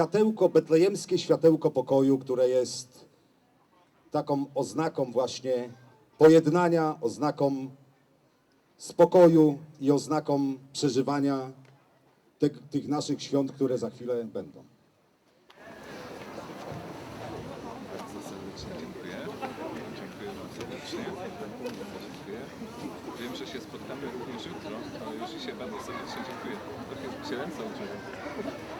światełko, betlejemskie światełko pokoju, które jest taką oznaką właśnie pojednania, oznaką spokoju i oznaką przeżywania te, tych naszych świąt, które za chwilę będą. Bardzo serdecznie dziękuję. Dziękuję Wam serdecznie. Dziękuję. Wiem, że się spotkamy również jutro, ale już dzisiaj bardzo serdecznie dziękuję. Trochę się ręce użyłem.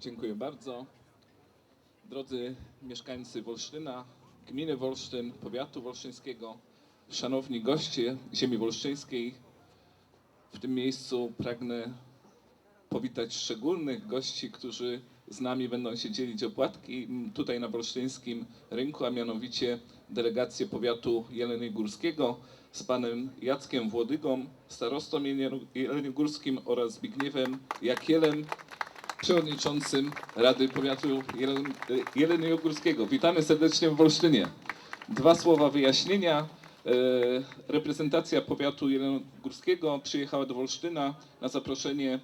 Dziękuję bardzo. Drodzy mieszkańcy Wolsztyna, gminy Wolsztyn, powiatu wolsztyńskiego, szanowni goście ziemi wolsztyńskiej, w tym miejscu pragnę powitać szczególnych gości, którzy z nami będą się dzielić opłatki tutaj na Wolsztyńskim Rynku, a mianowicie delegację powiatu jeleniogórskiego z panem Jackiem Włodygą, starostą jeleni- jeleniogórskim oraz Zbigniewem Jakielem, przewodniczącym Rady Powiatu Jelen- Jeleniogórskiego. Witamy serdecznie w Wolsztynie. Dwa słowa wyjaśnienia. E, Reprezentacja powiatu jeleniogórskiego przyjechała do Wolsztyna na zaproszenie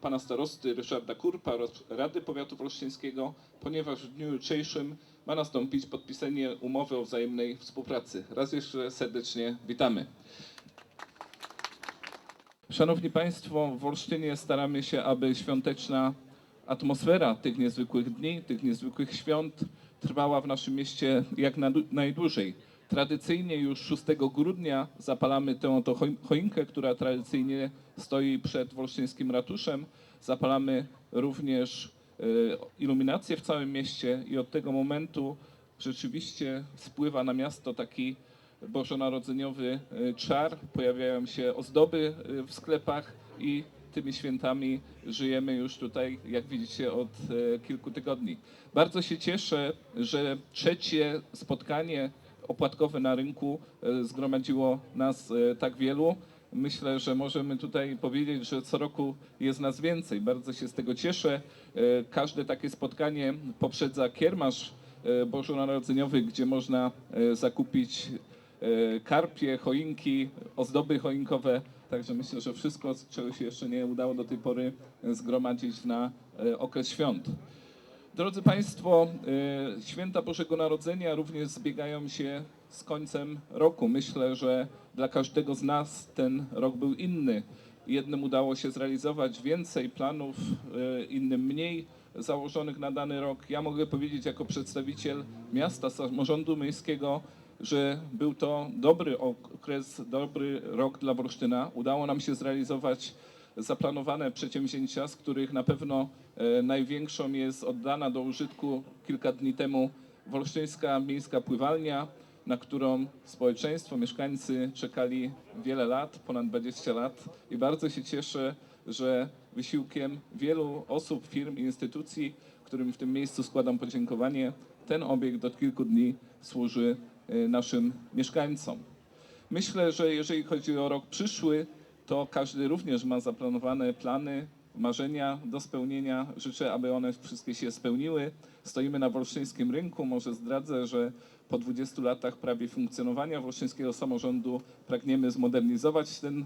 pana starosty Ryszarda Kurpa oraz Rady Powiatu Wolsztyńskiego, ponieważ w dniu jutrzejszym ma nastąpić podpisanie umowy o wzajemnej współpracy. Raz jeszcze serdecznie witamy. Szanowni Państwo, w Wolsztynie staramy się, aby świąteczna atmosfera tych niezwykłych dni, tych niezwykłych świąt trwała w naszym mieście jak najdłużej. Tradycyjnie już 6 grudnia zapalamy tę oto choi- choinkę, która tradycyjnie stoi przed wolsztyńskim ratuszem. Zapalamy również e, iluminację w całym mieście i od tego momentu rzeczywiście spływa na miasto taki bożonarodzeniowy e, czar, pojawiają się ozdoby e, w sklepach i tymi świętami żyjemy już tutaj, jak widzicie, od kilku tygodni. Bardzo się cieszę, że trzecie spotkanie opłatkowe na rynku e, zgromadziło nas e, tak wielu. Myślę, że możemy tutaj powiedzieć, że co roku jest nas więcej. Bardzo się z tego cieszę. E, Każde takie spotkanie poprzedza kiermasz bożonarodzeniowy, gdzie można zakupić karpie, choinki, ozdoby choinkowe. Także myślę, że wszystko, czego się jeszcze nie udało do tej pory zgromadzić na okres świąt. Drodzy Państwo, e, święta Bożego Narodzenia również zbiegają się z końcem roku. Myślę, że dla każdego z nas ten rok był inny. Jednym udało się zrealizować więcej planów, e, innym mniej założonych na dany rok. Ja mogę powiedzieć jako przedstawiciel miasta, samorządu miejskiego, że był to dobry okres, dobry rok dla Wolsztyna. Udało nam się zrealizować zaplanowane przedsięwzięcia, z których na pewno największą jest oddana do użytku kilka dni temu Wolsztyńska Miejska Pływalnia, na którą społeczeństwo, mieszkańcy czekali wiele lat, ponad 20 lat i bardzo się cieszę, że wysiłkiem wielu osób, firm i instytucji, którym w tym miejscu składam podziękowanie, ten obiekt od kilku dni służy e, naszym mieszkańcom. Myślę, że jeżeli chodzi o rok przyszły, to każdy również ma zaplanowane plany, marzenia do spełnienia. Życzę, aby one wszystkie się spełniły. Stoimy na wolsztyńskim rynku. Może zdradzę, że po 20 latach prawie funkcjonowania wolsztyńskiego samorządu pragniemy zmodernizować ten e,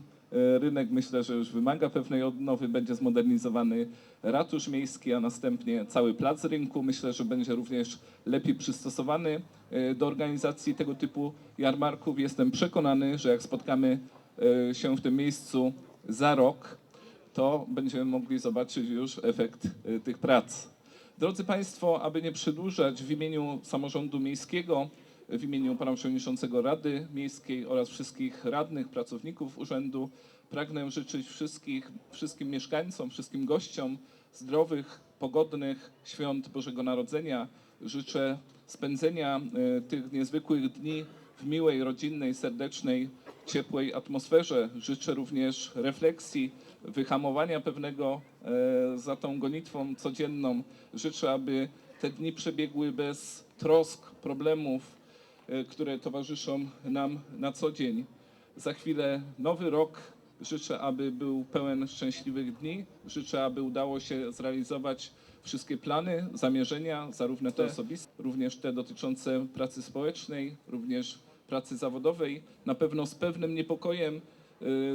rynek. Myślę, że już wymaga pewnej odnowy. Będzie zmodernizowany ratusz miejski, a następnie cały plac rynku. Myślę, że będzie również lepiej przystosowany e, do organizacji tego typu jarmarków. Jestem przekonany, że jak spotkamy e, się w tym miejscu za rok, to będziemy mogli zobaczyć już efekt e, tych prac. Drodzy Państwo, aby nie przedłużać, w imieniu samorządu miejskiego, w imieniu pana przewodniczącego Rady Miejskiej oraz wszystkich radnych, pracowników urzędu pragnę życzyć wszystkim mieszkańcom, wszystkim gościom zdrowych, pogodnych świąt Bożego Narodzenia. Życzę spędzenia e, tych niezwykłych dni w miłej, rodzinnej, serdecznej, ciepłej atmosferze. Życzę również refleksji, wyhamowania pewnego e, za tą gonitwą codzienną. Życzę, aby te dni przebiegły bez trosk, problemów, e, które towarzyszą nam na co dzień. Za chwilę nowy rok. Życzę, aby był pełen szczęśliwych dni. Życzę, aby udało się zrealizować wszystkie plany, zamierzenia, zarówno te osobiste, również te dotyczące pracy społecznej, również pracy zawodowej. Na pewno z pewnym niepokojem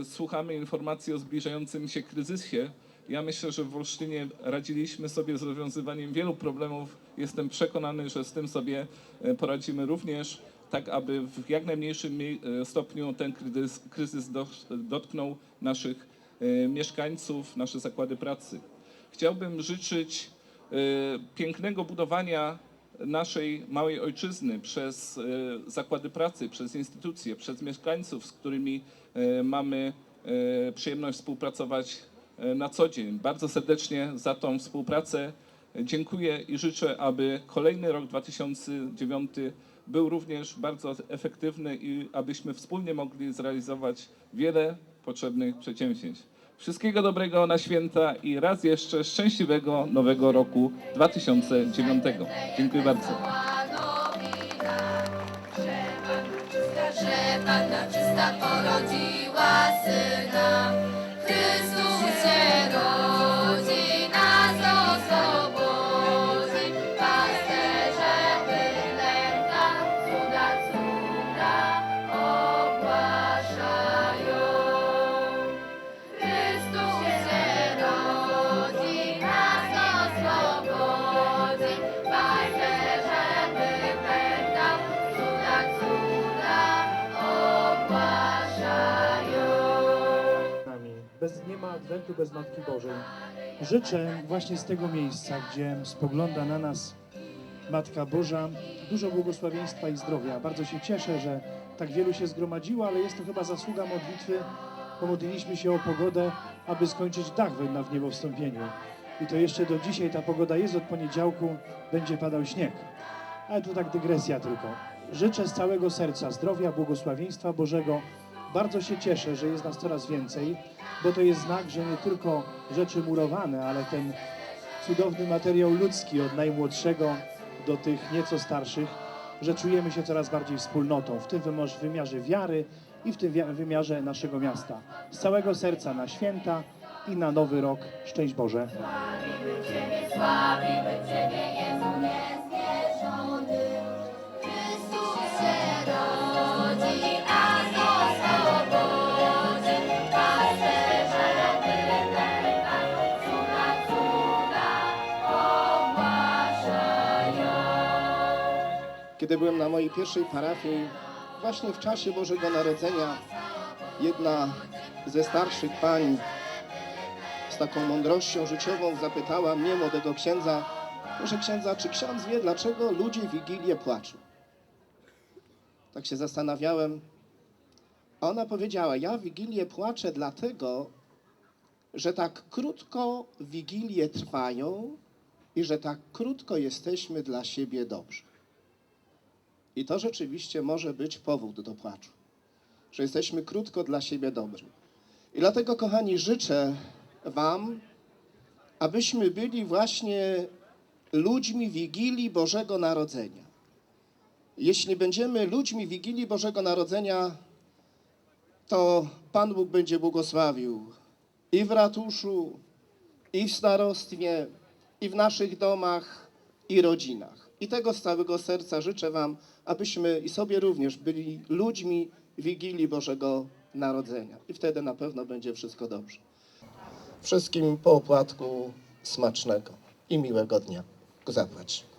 słuchamy informacji o zbliżającym się kryzysie. Ja myślę, że w Olsztynie radziliśmy sobie z rozwiązywaniem wielu problemów. Jestem przekonany, że z tym sobie y, poradzimy również, tak aby w jak najmniejszym y, stopniu ten kryzys, kryzys do, dotknął naszych y, mieszkańców, nasze zakłady pracy. Chciałbym życzyć y, pięknego budowania naszej małej ojczyzny przez y, zakłady pracy, przez instytucje, przez mieszkańców, z którymi y, mamy y, przyjemność współpracować na co dzień. Bardzo serdecznie za tą współpracę dziękuję i życzę, aby kolejny rok 2009 był również bardzo efektywny i abyśmy wspólnie mogli zrealizować wiele potrzebnych przedsięwzięć. Wszystkiego dobrego na święta i raz jeszcze szczęśliwego nowego roku 2009. Dziękuję bardzo. Panna czysta porodziła Syna. Adwentu bez Matki Bożej. Życzę właśnie z tego miejsca, gdzie spogląda na nas Matka Boża, dużo błogosławieństwa i zdrowia. Bardzo się cieszę, że tak wielu się zgromadziło, ale jest to chyba zasługa modlitwy. Pomodliliśmy się o pogodę, aby skończyć dach na w niebowstąpieniu. I to jeszcze do dzisiaj ta pogoda jest, od poniedziałku będzie padał śnieg. Ale to tak dygresja tylko. Życzę z całego serca zdrowia, błogosławieństwa Bożego. Bardzo się cieszę, że jest nas coraz więcej, bo to jest znak, że nie tylko rzeczy murowane, ale ten cudowny materiał ludzki od najmłodszego do tych nieco starszych, że czujemy się coraz bardziej wspólnotą w tym wymiarze wiary i w tym wymiarze naszego miasta. Z całego serca na święta i na nowy rok. Szczęść Boże! Sławimy Ciebie, Jezu Kiedy byłem na mojej pierwszej parafii, właśnie w czasie Bożego Narodzenia, jedna ze starszych pań z taką mądrością życiową zapytała mnie, młodego księdza, proszę księdza, czy ksiądz wie, dlaczego ludzie w Wigilię płaczą? Tak się zastanawiałem. A ona powiedziała, ja w Wigilię płaczę dlatego, że tak krótko Wigilie trwają i że tak krótko jesteśmy dla siebie dobrzy. I to rzeczywiście może być powód do płaczu, że jesteśmy krótko dla siebie dobrzy. I dlatego, kochani, życzę Wam, abyśmy byli właśnie ludźmi Wigilii Bożego Narodzenia. Jeśli będziemy ludźmi Wigilii Bożego Narodzenia, to Pan Bóg będzie błogosławił i w ratuszu, i w starostwie, i w naszych domach, i rodzinach. I tego z całego serca życzę Wam, abyśmy i sobie również byli ludźmi Wigilii Bożego Narodzenia. I wtedy na pewno będzie wszystko dobrze. Wszystkim po opłatku smacznego i miłego dnia. Zapłać.